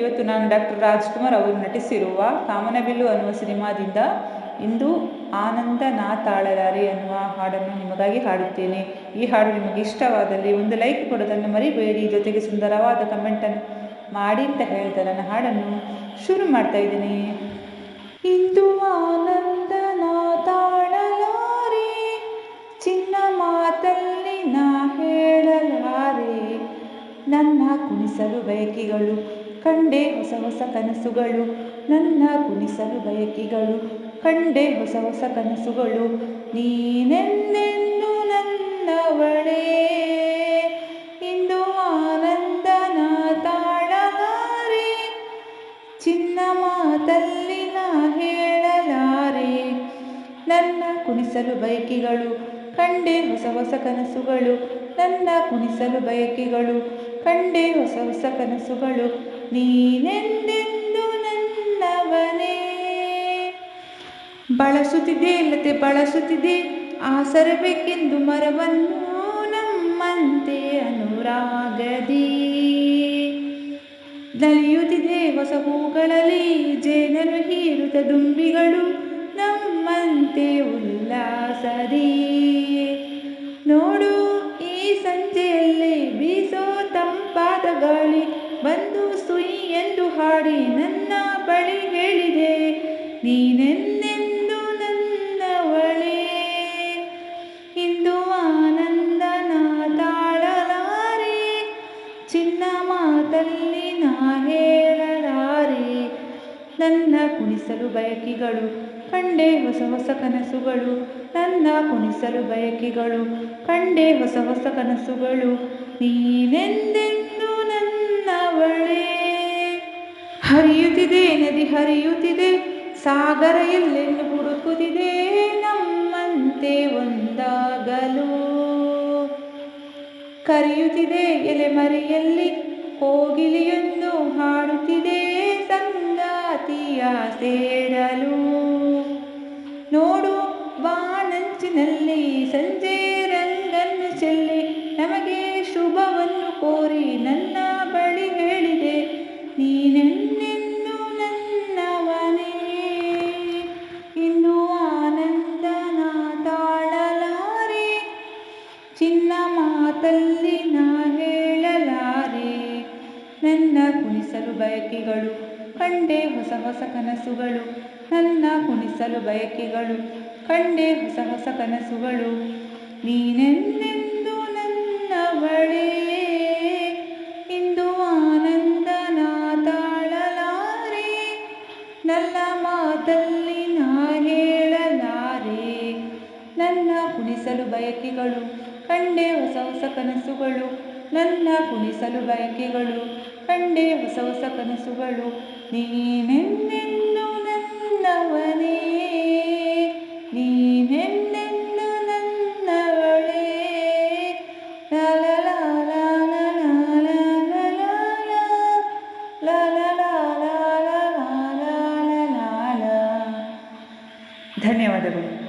ಇವತ್ತು ನಾನು ಡಾಕ್ಟರ್ ರಾಜ್ಕುಮಾರ್ ಅವರು ನಟಿಸಿರುವ ಕಾಮನಬಿಲ್ಲು ಅನ್ನುವ ಸಿನಿಮಾದಿಂದ ಇಂದು ಆನಂದ ನಾ ತಾಳಲಾರೆ ಅನ್ನುವ ಹಾಡನ್ನು ನಿಮಗಾಗಿ ಹಾಡುತ್ತೇನೆ. ಈ ಹಾಡು ನಿಮಗೆ ಇಷ್ಟವಾದಲ್ಲಿ ಒಂದು ಲೈಕ್ ಕೊಡೋದನ್ನು ಮರಿಬೇಡಿ. ಜೊತೆಗೆ ಸುಂದರವಾದ ಕಮೆಂಟನ್ನು ಮಾಡಿ ಅಂತ ಹೇಳ್ತಾ ನನ್ನ ಹಾಡನ್ನು ಶುರು ಮಾಡ್ತಾ ಇದ್ದೀನಿ. ಇಂದು ಆನಂದ ನಾ ತಾಳಲಾರಿ ಚಿನ್ನ ಮಾತಲ್ಲಿ ನಾ ಹೇಳಲಾರೆ. ನನ್ನ ಕುಣಿಸಲು ಬಯಕೆಗಳು ಕಂಡೆ ಹೊಸ ಹೊಸ ಕನಸುಗಳು, ನನ್ನ ಕುಣಿಸಲು ಬಯಕೆಗಳು. ಕಂಡೆ ಹೊಸ ಹೊಸ ಕನಸುಗಳು ನೀನೆಂದೆಂದು ನನ್ನವಳೇ. ಇಂದು ಆನಂದನ ತಾಳಲಾರೆ, ಚಿನ್ನ ಮಾತಲ್ಲಿ ನಾ ಹೇಳಲಾರೆ. ನನ್ನ ಕುಣಿಸಲು ಬಯಕೆಗಳು, ಕಂಡೆ ಹೊಸ ಹೊಸ ಕನಸುಗಳು, ನನ್ನ ಕುಣಿಸಲು ಬಯಕೆಗಳು, ಕಂಡೆ ಹೊಸ ಹೊಸ ಕನಸುಗಳು. ನೀನೆಂದೆಂದು ನನ್ನವನೇ? ಬಳಸುತ್ತಿದೆ ಇಲ್ಲದೆ ಬಳಸುತ್ತಿದೆ ಆಸರಬೇಕೆಂದು ಮರವನ್ನು ನಮ್ಮಂತೆ ಅನುರಾಗದಿ. ನಲಿಯುತ್ತಿದೆ ಹೊಸ ಹೂಗಳಲ್ಲಿ ಜೇನರು ಹೀರುತ್ತ ದುಂಬಿಗಳು ನಮ್ಮಂತೆ ಉಲ್ಲಾಸದಿ. ಬಳಿ ಹೇಳಿದೆ, ನೀನೆಂದೆಂದು ನನ್ನವಳೇ? ಇಂದು ಆನಂದನ ತಾಳಲಾರೆ ಚಿನ್ನ ಮಾತಲ್ಲಿ ನಾ ಹೇಳಲಾರೆ. ನನ್ನ ಕುಣಿಸಲು ಬಯಕಿಗಳು, ಕಂಡೆ ಹೊಸ ಹೊಸ ಕನಸುಗಳು. ನನ್ನ ಕುಣಿಸಲು ಬಯಕೆಗಳು, ಕಂಡೆ ಹೊಸ ಹೊಸ ಕನಸುಗಳು. ನೀನೆಂದೆಂದು ನನ್ನವಳೇ? ಹರಿಯುತ್ತಿದೆ, ನದಿ ಹರಿಯುತ್ತಿದೆ, ಸಾಗರ ಎಲ್ಲೆಲ್ಲಿ ಹುಡುಕುತ್ತಿದೆ, ನಮ್ಮಂತೆ ಒಂದಾಗಲು. ಕರೆಯುತ್ತಿದೆ ಎಲೆಮರೆಯಲ್ಲಿ ಮರಿಯಲ್ಲಿ ಕೋಗಿಲೆಯೊಂದು ಹಾಡುತ್ತಿದೆ, ಸಂಗಾತಿಯ ಸೇರಲು. ನೋಡು ಬಾನಂಚಿನಲ್ಲಿ ನನ್ನ ಕುಣಿಸಲು ಬಯಕೆಗಳು, ಕಂಡೆ ಹೊಸ ಹೊಸ ಕನಸುಗಳು, ನನ್ನ ಕುಣಿಸಲು ಬಯಕೆಗಳು, ಕಂಡೆ ಹೊಸ ಹೊಸ ಕನಸುಗಳು. ನೀನೆಂದೆಂದು ಬಳಿ ಇಂದು ಆನಂದನ ತಾಳಲಾರೆ ನನ್ನ ಮಾತಲ್ಲಿ ನಾ ಹೇಳಲಾರೆ. ನನ್ನ ಕುಣಿಸಲು ಬಯಕೆಗಳು, ಕಂಡೆ ಹೊಸ ಹೊಸ ಕನಸುಗಳು ನನ್ನ ಕುಣಿಸಲು ಬಯಕೆಗಳು ಕಂಡೆ ಹೊಸ ಹೊಸ ಕನಸುಗಳು ನೀನೆನ್ನೆನ್ನು ನನ್ನವನೇ ನೀನೆನ್ನೆನ್ನು ನನ್ನವಳೇ ಧನ್ಯವಾದಗಳು